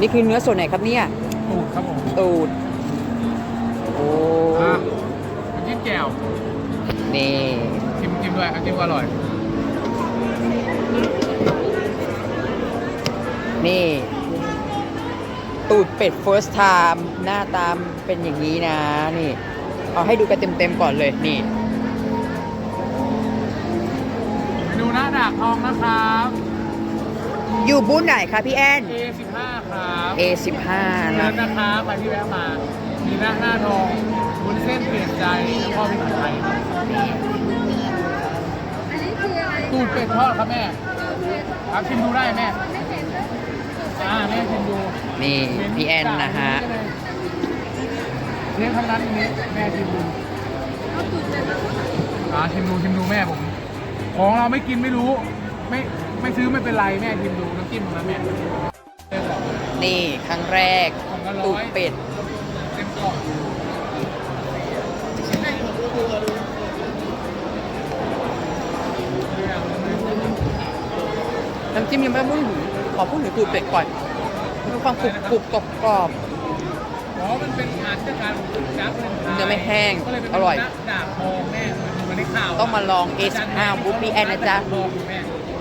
นี่คือเนื้อส่วนไหนครับเนี่ยตูดครับผมตูดโอ้อะน้ำจิ้มแจ่วนี่จิ้มจิ้มด้วยน้ำจิ้มก็อร่อย นี่ ตูดเป็ด first time หน้าตามเป็นอย่างนี้นะ นี่ เอาให้ดูกันเต็มๆก่อนเลยนี่ เมนูหน้าดากทองนะครับ อยู่บูธไหนคะพี่แอน A15 ครับ A15 เลินะศนะครับใครที่แวะมามีหน้าหน้าทองวุ้นเส้นเปลี่ยนใจแล้วก็พริกไทยครับตูดเป็ดทอดครับแม่ครับชิมดูได้แม่อ่าแม่ชิมดูนี่พี่แอนนะฮะเลี้ยงทั้งนั้นนี้แม่ชิมดูอ่าชิมดูชิมดูแม่ผม ของเราไม่กินไม่รู้ ไม่ไม่ซื้อไม่เป็นไรแม่ชิมดูน้ำจิ้มของนะแม่เต็มกล่องนี่ครั้งแรกของละร้ตูอดยเป็ดเต็มกล่องน้ำจิ้มยังไม่ได้พูดถึงขอพูดถึงตูดเป็ดก่อนมีความกรุบกรุบกรอบกรอบอ๋อมันเป็นงานเทศกาลจับเป็นไทเนื้อไม่แห้งก็เลยเป็นอร่อยดาบทองแม่เหมือนในข่าวต้องมาลอง A15 บุ๊คพี่แอนนะจ๊ะดาบทองแม่แค่ลองแค่นั้น